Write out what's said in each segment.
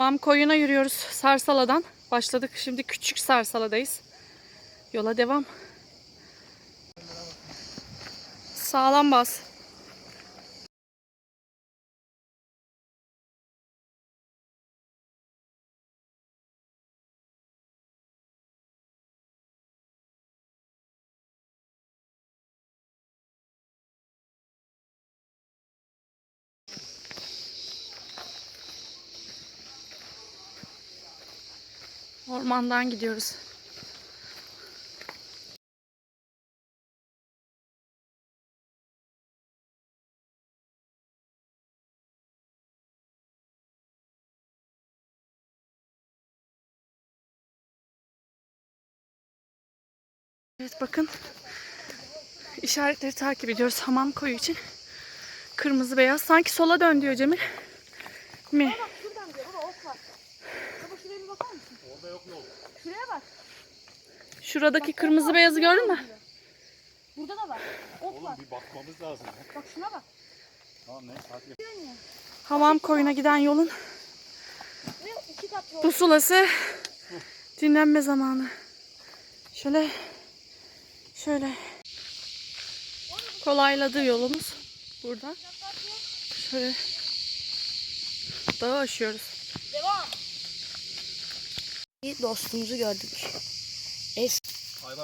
Tamam koyuna yürüyoruz Sarsala'dan. Başladık. Şimdi küçük Sarsala'dayız. Yola devam. Sağlam bas. Ormandan gidiyoruz. Evet bakın. İşaretleri takip ediyoruz hamam koyu için. Kırmızı beyaz. Sanki sola dön diyor Cemil. Mi? Bak şuradan diyor baba ok var. Baba şuraya bir yok yol. Şuraya bak. Şuradaki kırmızı beyazı gördün mü? Burada da var. Ok Oğlum var. bir bakmamız lazım. ya. Bak şuna bak. Tamam ne saat yap. Hamam koyuna giden yolun yol. pusulası dinlenme zamanı. Şöyle şöyle kolayladı yolumuz burada. Şöyle dağı aşıyoruz. Devam. Bir dostumuzu gördük. Es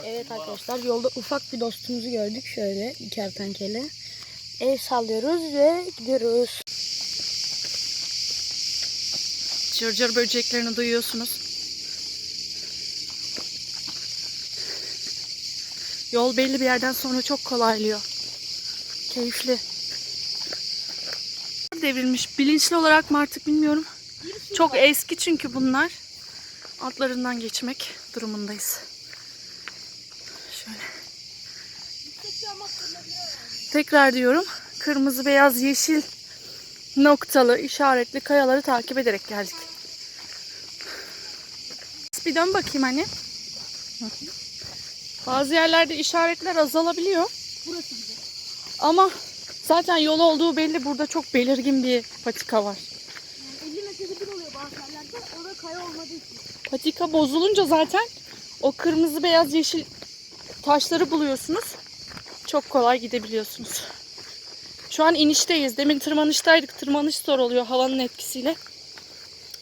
evet arkadaşlar yolda ufak bir dostumuzu gördük şöyle bir kertenkele. El sallıyoruz ve gidiyoruz. Cırcır böceklerini duyuyorsunuz. Yol belli bir yerden sonra çok kolaylıyor. Keyifli. Devrilmiş. Bilinçli olarak mı artık bilmiyorum. Çok eski çünkü bunlar. Altlarından geçmek durumundayız. Şöyle. Tekrar diyorum. Kırmızı, beyaz, yeşil noktalı, işaretli kayaları takip ederek geldik. Bir dön bakayım. Hı. Bazı yerlerde işaretler azalabiliyor. Burası. Ama zaten yol olduğu belli. Burada çok belirgin bir patika var. Yani 50 metrede bir oluyor bazı yerlerde. O da kaya olmadığı için. Patika bozulunca zaten o kırmızı, beyaz, yeşil taşları buluyorsunuz. Çok kolay gidebiliyorsunuz. Şu an inişteyiz. Demin tırmanıştaydık. Tırmanış zor oluyor havanın etkisiyle.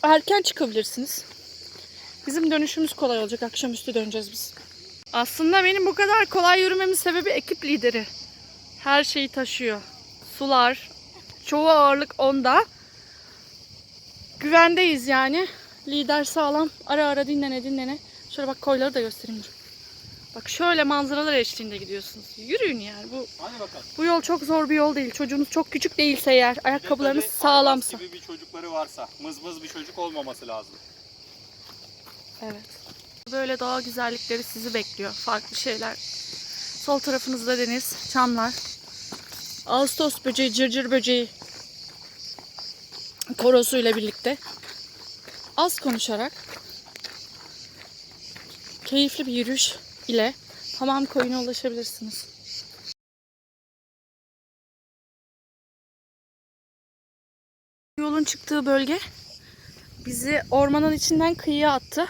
Erken çıkabilirsiniz. Bizim dönüşümüz kolay olacak. Akşamüstü döneceğiz biz. Aslında benim bu kadar kolay yürümemin sebebi ekip lideri. Her şeyi taşıyor. Sular, çoğu ağırlık onda. Güvendeyiz yani. Lider sağlam. Ara ara dinlene dinlene. Şöyle bak koyları da göstereyim dur. Bak şöyle manzaralar eşliğinde gidiyorsunuz. Yürüyün yani. Bu Hadi bakalım. bu yol çok zor bir yol değil. Çocuğunuz çok küçük değilse eğer, ayakkabılarınız sağlamsa. Gibi bir çocukları varsa. Mızmız bir çocuk olmaması lazım. Evet. Böyle doğa güzellikleri sizi bekliyor. Farklı şeyler. Sol tarafınızda deniz, çamlar. Ağustos böceği, cırcır böceği korosuyla birlikte. Az konuşarak keyifli bir yürüyüş ile Hamam Koyu'na ulaşabilirsiniz. Yolun çıktığı bölge bizi ormanın içinden kıyıya attı.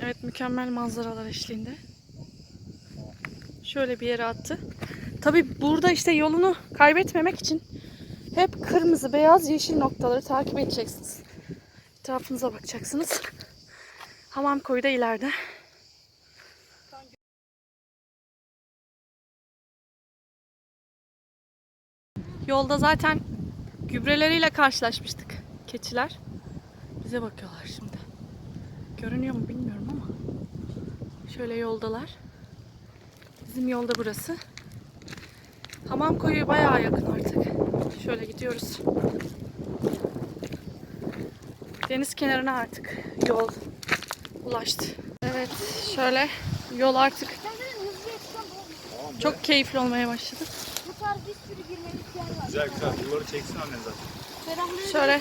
Evet mükemmel manzaralar eşliğinde. Şöyle bir yere attı. Tabi burada işte yolunu kaybetmemek için hep kırmızı, beyaz, yeşil noktaları takip edeceksiniz. Etrafınıza bakacaksınız. Hamam koyu da ileride. Yolda zaten gübreleriyle karşılaşmıştık keçiler. Bize bakıyorlar şimdi. Görünüyor mu bilmiyorum ama. Şöyle yoldalar. Bizim yolda burası. Hamam koyu bayağı yakın artık. Şöyle gidiyoruz. Deniz kenarına artık yol ulaştı. Evet şöyle yol artık çok keyifli olmaya başladı. Bu tarz bir sürü girmelik yer var. Güzel güzel. Yolları çeksin annen zaten. Şöyle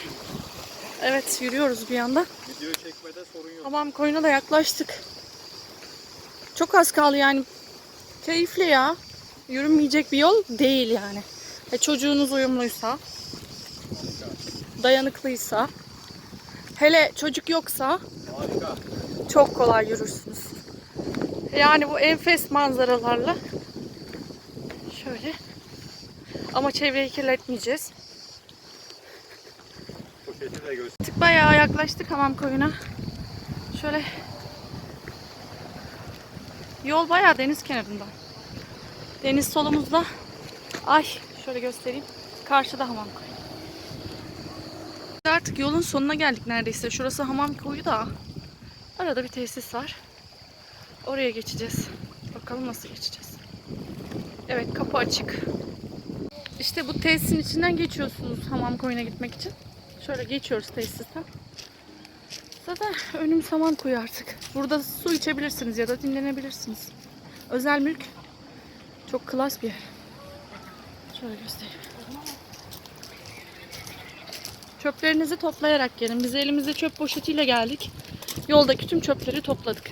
evet yürüyoruz bir yanda. Video çekmede sorun yok. Hamam koyuna da yaklaştık. Çok az kaldı yani. Keyifli ya. Yürünmeyecek bir yol değil yani. E çocuğunuz uyumluysa, dayanıklıysa Hele çocuk yoksa Harika. çok kolay yürürsünüz. Yani bu enfes manzaralarla şöyle ama çevreyi kirletmeyeceğiz. Poşeti de göster. Artık bayağı yaklaştık hamam koyuna. Şöyle yol bayağı deniz kenarında. Deniz solumuzda. Ay şöyle göstereyim. Karşıda hamam koyu. Artık yolun sonuna geldik neredeyse. Şurası hamam koyu da. Arada bir tesis var. Oraya geçeceğiz. Bakalım nasıl geçeceğiz. Evet kapı açık. İşte bu tesisin içinden geçiyorsunuz hamam koyuna gitmek için. Şöyle geçiyoruz tesisten. Zaten önüm saman koyu artık. Burada su içebilirsiniz ya da dinlenebilirsiniz. Özel mülk. Çok klas bir yer. Şöyle göstereyim. Çöplerinizi toplayarak gelin. Biz elimizde çöp poşetiyle geldik. Yoldaki tüm çöpleri topladık.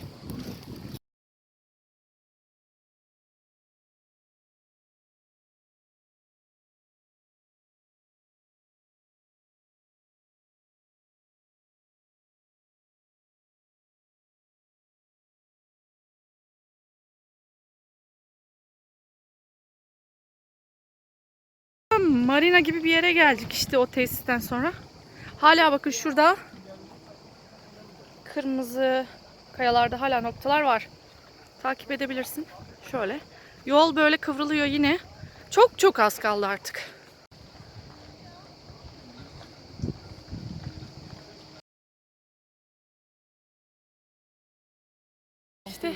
Marina gibi bir yere geldik işte o tesisten sonra. Hala bakın şurada kırmızı kayalarda hala noktalar var. Takip edebilirsin. Şöyle. Yol böyle kıvrılıyor yine. Çok çok az kaldı artık. İşte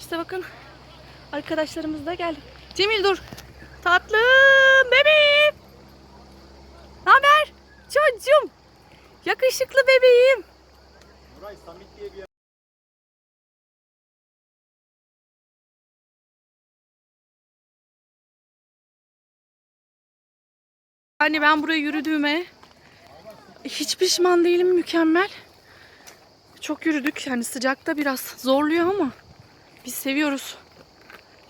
işte bakın arkadaşlarımız da geldi. Cemil dur. Tatlım bebeğim. Ne haber? Çocuğum. Yakışıklı bebeğim. Buray Samit diye bir. Yani ben buraya yürüdüğüme hiç pişman değilim. Mükemmel. Çok yürüdük. Yani sıcakta biraz zorluyor ama biz seviyoruz.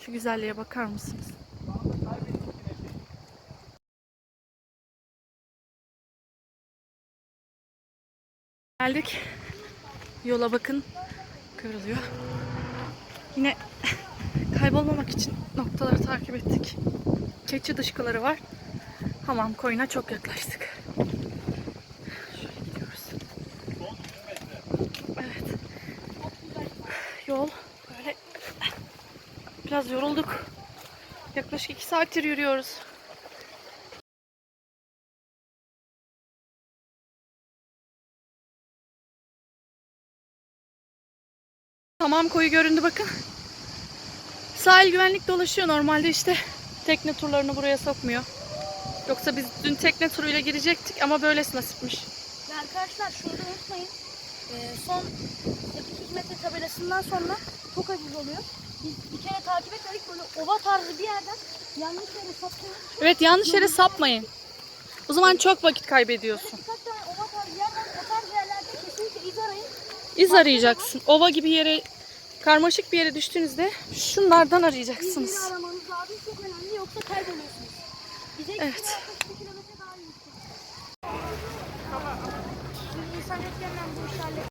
Şu güzelliğe bakar mısınız? Geldik. Yola bakın. Kırılıyor. Yine kaybolmamak için noktaları takip ettik. Keçi dışkıları var. Hamam koyuna çok yaklaştık. Şöyle gidiyoruz. Evet. Yol böyle biraz yorulduk. Yaklaşık iki saattir yürüyoruz. Hamam koyu göründü bakın. Sahil güvenlik dolaşıyor normalde işte tekne turlarını buraya sokmuyor. Yoksa biz dün tekne turuyla girecektik ama böylesi nasipmiş. Ve arkadaşlar şunu da unutmayın. Ee, son 800 metre tabelasından sonra çok aziz oluyor. Biz bir kere takip etmedik böyle ova tarzı bir yerden yanlış yere sapıyoruz. Evet yanlış yere sapmayın. O zaman çok vakit kaybediyorsun. Birkaç tane ova tarzı yerden o tarz yerlerde kesinlikle iz arayın. İz arayacaksın. Ova gibi yere, karmaşık bir yere düştüğünüzde şunlardan arayacaksınız. Evet. kilometre